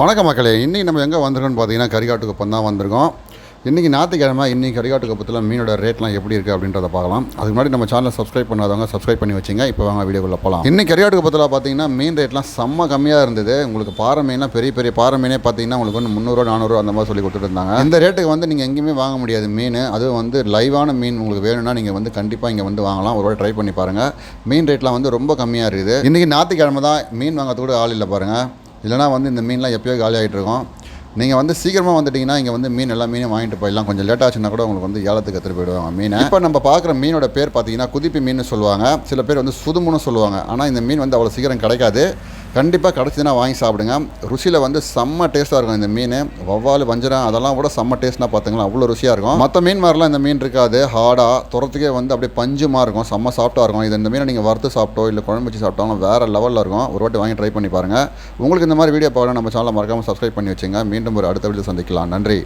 வணக்க மக்களே. இன்றைக்கி நம்ம எங்கே வந்திருக்கோம்னு பார்த்தீங்கன்னா கரிகாட்டுக்குப்பம் தான் வந்திருக்கோம். இன்றைக்கி ஞாயிற்றுக்கிழமை இன்றைக்கி கரிகாட்டுக்குப்பத்தில் மீனோட ரேட்லாம் எப்படி இருக்குது அப்படின்றத பார்க்கலாம். அதுக்கு முன்னாடி நம்ம சேனலை சப்ஸ்கிரைப் பண்ணாதவங்க சப்ஸ்கிரைப் பண்ணி வச்சுங்க. இப்போ வாங்க வீடியோக்குள்ளே போகலாம் இன்னைக்கு கரிகாட்டுக்குப்பத்தில் பார்த்தீங்கன்னா மீன் ரேட்லாம் செம்ம கம்மியாக இருந்தது. உங்களுக்கு பாறை மீன்லாம் பெரிய பெரிய பாறை மீனே பார்த்தீங்கன்னா உங்களுக்கு வந்து முந்நூறுவா நானூறுவா அந்த மாதிரி சொல்லி கொடுத்துட்டு இருந்தாங்க. இந்த ரேட்டுக்கு வந்து நீங்கள் எங்கேயுமே வாங்க முடியாது மீன். அதுவும் வந்து லைவான மீன் உங்களுக்கு வேணும்னா நீங்கள் வந்து கண்டிப்பாக இங்கே வந்து வாங்கலாம். ஒரு ட்ரை பண்ணி பாருங்கள் மீன் ரேட்லாம் வந்து ரொம்ப கம்மியாக இருக்குது. இன்றைக்கி ஞாயிற்றுக்கிழமை தான் மீன் வாங்கிறது கூட ஆள் இல்லை பாருங்கள் இல்லைனா வந்து இந்த மீன்லாம் எப்பயோ காலி ஆகிட்டு இருக்கும் நீங்கள் வந்து சீக்கிரமாக வந்துட்டிங்கன்னா இங்கே வந்து மீன் எல்லா மீனையும் வாங்கிட்டு போயிடலாம். கொஞ்சம் லேட் ஆச்சுன்னா கூட உங்களுக்கு வந்து ஏலத்துக்கு எடுத்துகிட்டு போயிடுவாங்க மீன். இப்போ நம்ம பார்க்குற மீனோட பேர் பார்த்தீங்கன்னா குதிப்பி மீன் சொல்லுவாங்க. சில பேர் வந்து சுதுமுன்னு சொல்லுவாங்க. ஆனால் இந்த மீன் வந்து அவ்வளோ சீக்கிரம் கிடைக்காது. கண்டிப்பாக கிடச்சிதுன்னா வாங்கி சாப்பிடுங்க. ருசியில் வந்து செம்ம டேஸ்ட்டாக இருக்கும் இந்த மீன். வவ்வால் வஞ்சரம் அதெல்லாம் கூட செம்ம டேஸ்ட்னா பார்த்துங்களா அவ்வளோ ருசியாக இருக்கும். மற்ற மீன் மாதிரிலாம் இந்த மீன் இருக்காது. ஹார்டாக துரத்துக்கே வந்து அப்படியே பஞ்சுமாக இருக்கும். செம்ம சாஃப்ட்டாக இருக்கும். இது இந்த மீனை நீங்கள் வறுத்து சாப்பிட்டோ இல்லை குழம்பு வச்சு சாப்பிட்டாலும் வேறு லெவலில் இருக்கும். ஒரு வாட்டி வாங்கி ட்ரை பண்ணி பாருங்கள் உங்களுக்கு இந்த மாதிரி வீடியோ பார்க்கணும் நம்ம சேனலை மறக்காமல் சப்ஸ்கிரைப் பண்ணி வச்சுங்க. மீண்டும் ஒரு அடுத்த வீடியோ சந்திக்கலாம். நன்றி.